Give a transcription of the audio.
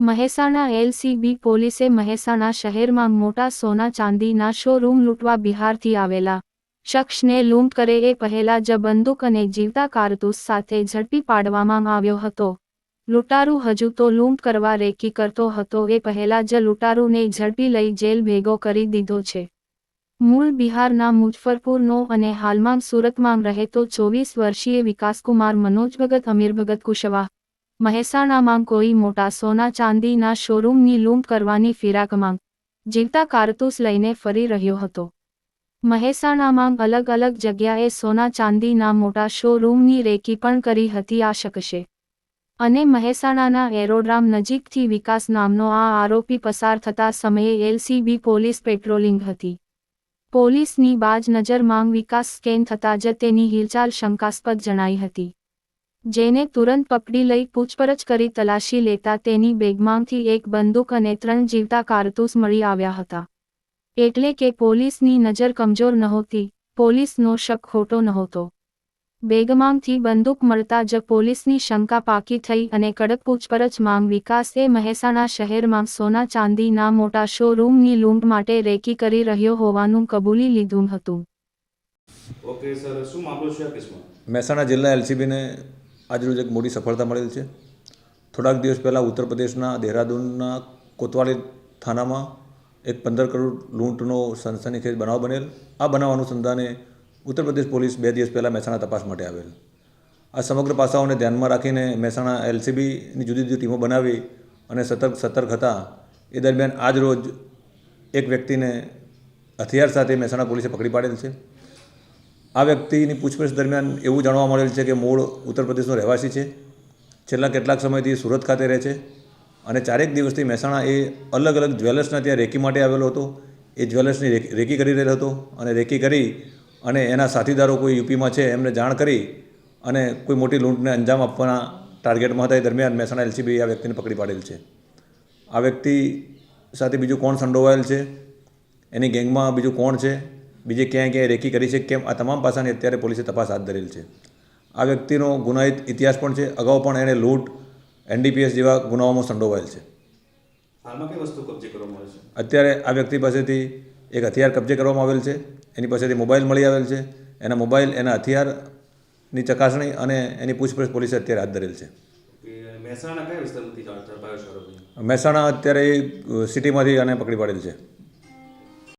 Mehsana LCB પોલીસે મહેસાણા શહેરમાં મોટા સોના ચાંદીના શોરૂમ લૂંટવા બિહારથી આવેલા શખ્સને લૂંટ કરે એ પહેલા જ બંદૂક અને જીવતા કારતૂસ સાથે ઝડપી પાડવામાં આવ્યો હતો. લૂંટારૂ હજુ તો લૂંટ કરવા રેકી કરતો હતો એ પહેલા જ લૂંટારૂને ઝડપી લઈ જેલ ભેગો કરી દીધો છે. મૂળ બિહારના મુજફ્ફરપુરનો અને હાલમાં સુરતમાં રહેતો ચોવીસ વર્ષીય વિકાસકુમાર મનોજ ભગત અમીર ભગત કુશવાહ મહેસાણામાં કોઈ મોટા સોના ચાંદીના શોરૂમની લૂંટ કરવાની ફિરાકમાં જીવતા કારતૂસ લઈને ફરી રહ્યો હતો. મહેસાણામાં અલગ અલગ જગ્યાએ સોના ચાંદીના મોટા શોરૂમની રેકી પણ કરી હતી આ શકશે અને મહેસાણાના એરોડ્રામ નજીકથી વિકાસ નામનો આ આરોપી પસાર થતા સમયે એલસીબી પોલીસ પેટ્રોલિંગ હતી. પોલીસની બાજ નજરમાં વિકાસ સ્કેન થતાં જ તેની હિલચાલ શંકાસ્પદ જણાઈ હતી. જેને તુરંત પકડી લઈ પૂછપરછ કરી તલાશી લેતા તેની બેગમાંથી એક બંદૂક અને ત્રણ જીવતા કારતૂસ મળી આવ્યા હતા. એટલે કે પોલીસની નજર કમજોર નહોતી પોલીસનો શક ખોટો નહોતો. બેગમાંથી બંદૂક મળતા જ પોલીસની શંકા પાકી થઈ અને કડક પૂછપરછ માંગ વિકાસે મહેસાણા શહેરમાં સોના ચાંદીના મોટા શોરૂમની લૂંટ માટે રેકી કરી રહ્યો હોવાનું કબૂલી લીધું હતું. ઓકે સર શું મામલો છે આ કેસમાં? મહેસાણા જિલ્લા એલસીબીને આજરોજ એક મોટી સફળતા મળેલ છે. થોડાક દિવસ પહેલાં ઉત્તર પ્રદેશના દહેરાદૂનના કોતવાલી થાનામાં એક પંદર કરોડ લૂંટનો સનસનીખેજ બનાવ બનેલ. આ બનાવ અનુસંધાને ઉત્તર પ્રદેશ પોલીસ બે દિવસ પહેલાં મહેસાણા તપાસ માટે આવેલ. આ સમગ્ર પાસાઓને ધ્યાનમાં રાખીને મહેસાણા એલસીબીની જુદી જુદી ટીમો બનાવી અને સતર્ક સતર્ક હતા. એ દરમિયાન આજ રોજ એક વ્યક્તિને હથિયાર સાથે મહેસાણા પોલીસે પકડી પાડેલ છે. આ વ્યક્તિની પૂછપરછ દરમિયાન એવું જાણવા મળેલ છે કે મૂળ ઉત્તર પ્રદેશનો રહેવાસી છે. છેલ્લા કેટલાક સમયથી સુરત ખાતે રહે છે અને ચારેક દિવસથી મહેસાણા એ અલગ અલગ જ્વેલર્સના ત્યાં રેકી માટે આવેલો હતો. એ જ્વેલર્સની રેકી કરી રહેલો હતો અને રેકી કરી અને એના સાથીદારો કોઈ યુપીમાં છે એમને જાણ કરી અને કોઈ મોટી લૂંટને અંજામ આપવાના ટાર્ગેટમાં હતા એ દરમિયાન મહેસાણા એલસીબી આ વ્યક્તિને પકડી પાડેલ છે. આ વ્યક્તિ સાથે બીજું કોણ સંડોવાયેલ છે? એની ગેંગમાં બીજું કોણ છે? બીજે ક્યાંય ક્યાંય રેકી કરી છે કેમ? આ તમામ પાસાની અત્યારે પોલીસે તપાસ હાથ ધરેલ છે. આ વ્યક્તિનો ગુનાહિત ઇતિહાસ પણ છે. અગાઉ પણ એણે લૂંટ એનડીપીએસ જેવા ગુનાઓમાં સંડોવાયેલ છે. અત્યારે આ વ્યક્તિ પાસેથી એક હથિયાર કબજે કરવામાં આવેલ છે. એની પાસેથી મોબાઈલ મળી આવેલ છે. એના મોબાઈલ એના હથિયારની ચકાસણી અને એની પૂછપરછ પોલીસે અત્યારે હાથ ધરેલ છે. મહેસાણા અત્યારે સિટીમાંથી આને પકડી પાડેલ છે.